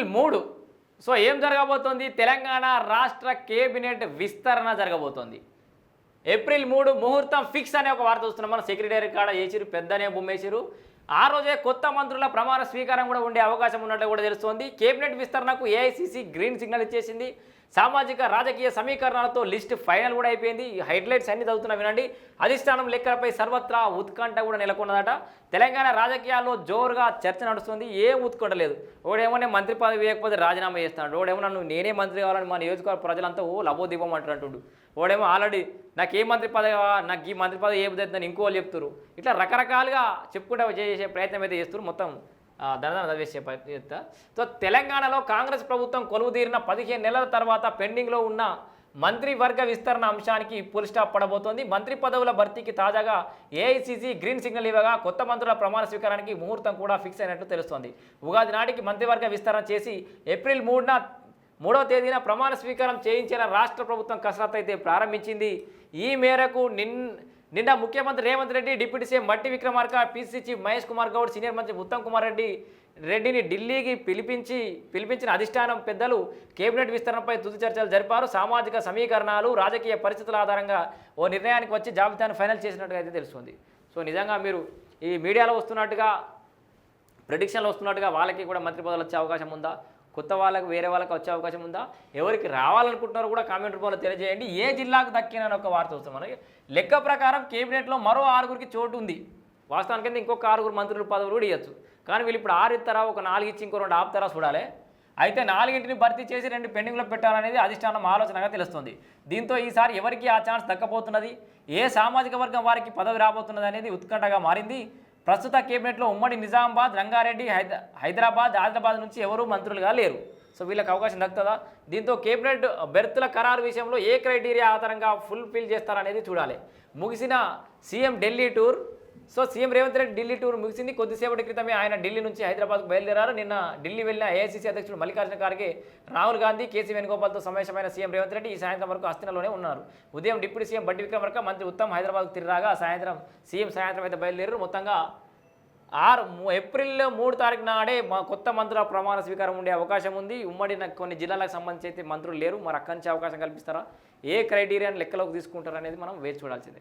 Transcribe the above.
April మూడు. So ఏం జరగబోతోంది? తెలంగాణ రాష్ట్ర కేబినెట్ విస్తరణ జరగబోతోంది. ఏప్రిల్ మూడు ముహూర్తం ఫిక్స్ అనే ఒక వార్త చూస్తున్నాం. మన సెక్రటరీ కాడ చేసిరు పెద్దనే బొమ్మేసిరు. ఆ రోజే కొత్త మంత్రుల ప్రమాణ స్వీకారం కూడా ఉండే అవకాశం ఉన్నట్లు కూడా తెలుస్తోంది. కేబినెట్ విస్తరణకు ఏఐసిసి గ్రీన్ సిగ్నల్ ఇచ్చేసింది. సామాజిక రాజకీయ సమీకరణాలతో లిస్ట్ ఫైనల్ కూడా అయిపోయింది. ఈ హైలైట్స్ అన్ని చదువుతున్నా వినండి. అధిష్టానం లెక్కలపై సర్వత్రా ఉత్కంఠ కూడా నెలకొన్నదట. తెలంగాణ రాజకీయాల్లో జోరుగా చర్చ నడుస్తుంది. ఏం ఉత్కంఠ లేదు. ఓడేమో నేను మంత్రి పదవి వేయకపోతే రాజీనామా చేస్తాడు. ఓడేమో నన్ను నేనే మంత్రి కావాలని మా నియోజకవర్గ ప్రజలంతా ఓ లబోదీపం అంటున్నట్టు ఓడేమో ఆల్రెడీ నాకు ఏ మంత్రి పదవి నాకు ఈ మంత్రి పదవి ఏ బుద్ధి ఇంకో చెప్తారు ఇట్లా రకరకాలుగా చెప్పుకుంటా చేసే ప్రయత్నం అయితే చేస్తారు మొత్తం ధనధన చదివేసే ప్రయత్న సో తెలంగాణలో కాంగ్రెస్ ప్రభుత్వం కొలువు తీరిన పదిహేను నెలల తర్వాత పెండింగ్లో ఉన్న మంత్రివర్గ విస్తరణ అంశానికి ఫుల్ స్టాప్ పడబోతోంది. మంత్రి పదవుల భర్తీకి తాజాగా ఏఐసీసీ గ్రీన్ సిగ్నల్ ఇవ్వగా కొత్త మంత్రుల ప్రమాణ స్వీకారానికి ముహూర్తం కూడా ఫిక్స్ అయినట్లు తెలుస్తోంది. ఉగాది నాటికి మంత్రివర్గ విస్తరణ చేసి ఏప్రిల్ మూడున మూడవ తేదీన ప్రమాణ స్వీకారం చేయించిన రాష్ట్ర ప్రభుత్వం కసరత్తు అయితే ప్రారంభించింది. ఈ మేరకు నిన్ నిన్న ముఖ్యమంత్రి Revanth Reddy deputy CM Bhatti Vikramarka PCC chief Mahesh Kumar Goud senior మంత్రి ఉత్తమ్ కుమార్ రెడ్డి రెడ్డిని ఢిల్లీకి పిలిపించి పిలిపించిన అధిష్టానం పెద్దలు కేబినెట్ విస్తరణపై తుది చర్చలు జరిపారు. సామాజిక సమీకరణాలు రాజకీయ పరిస్థితుల ఆధారంగా ఓ నిర్ణయానికి వచ్చి జాబితాను ఫైనల్ చేసినట్టుగా అయితే తెలుస్తుంది. సో నిజంగా మీరు ఈ మీడియాలో వస్తున్నట్టుగా ప్రెడిక్షన్లు వస్తున్నట్టుగా వాళ్ళకి కూడా మంత్రి పదవులు వచ్చే అవకాశం ఉందా? కొత్త వాళ్ళకి వేరే వాళ్ళకి వచ్చే అవకాశం ఉందా? ఎవరికి రావాలనుకుంటున్నారో కూడా కామెంట్ రూపంలో తెలియజేయండి. ఏ జిల్లాకు దక్కినని ఒక వార్త వస్తుంది. మనకి లెక్క ప్రకారం కేబినెట్లో మరో ఆరుగురికి చోటు ఉంది. వాస్తవానికి ఇంకొక ఆరుగురు మంత్రులు పదవులు కూడా ఇవ్వచ్చు. కానీ వీళ్ళు ఇప్పుడు ఆరు ఇస్తారా ఒక నాలుగు ఇచ్చి ఇంకో రెండు ఆపుతారా చూడాలి. అయితే నాలుగింటిని భర్తీ చేసి రెండు పెండింగ్లో పెట్టాలనేది అధిష్టానం ఆలోచనగా తెలుస్తుంది. దీంతో ఈసారి ఎవరికి ఆ ఛాన్స్ దక్కపోతున్నది ఏ సామాజిక వర్గం వారికి పదవి రాబోతున్నది అనేది ఉత్కంఠగా మారింది. ప్రస్తుత కేబినెట్లో ఉమ్మడి నిజామాబాద్ రంగారెడ్డి హైద హైదరాబాద్ ఆదిలాబాద్ నుంచి ఎవరూ మంత్రులుగా లేరు. సో వీళ్ళకి అవకాశం దక్కుతుందా? దీంతో కేబినెట్ బెర్తుల ఖరారు విషయంలో ఏ క్రైటీరియా ఆధారంగా ఫుల్ఫిల్ చేస్తారనేది చూడాలి. ముగిసిన CM Delhi tour so CM Revanth Reddy Delhi tour ముగిసింది. కొద్దిసేపటి క్రితమే ఆయన ఢిల్లీ నుంచి హైదరాబాద్కు బయలుదేరారు. నిన్న ఢిల్లీ వెళ్ళిన ఏఐసీసీ అధ్యక్షుడు మల్లికార్జున ఖార్గే రాహుల్ గాంధీ కేసీ వేణుగోపాల్తో సమావేశమైన సీఎం రేవంత్ రెడ్డి ఈ సాయంత్రం వరకు అస్థినలోనే ఉన్నారు. ఉదయం డిప్యూటీ సీఎం బట్టి విక్రమర్క మంత్రి ఉత్తమ్ హైదరాబాద్కు తిరిగాగా సాయంత్రం సీఎం సాయంత్రం అయితే బయలుదేరారు. మొత్తంగా ఆరు ఏప్రిల్లో మూడు తారీఖు నాడే మా కొత్త మంత్రుల ప్రమాణ స్వీకారం ఉండే అవకాశం ఉంది. ఉమ్మడి కొన్ని జిల్లాలకు సంబంధించి అయితే మంత్రులు లేరు. మరి అక్కడి నుంచి అవకాశం కల్పిస్తారా? ఏ క్రైటీరియాని లెక్కలోకి తీసుకుంటారు అనేది మనం వేచి చూడాల్సిందే.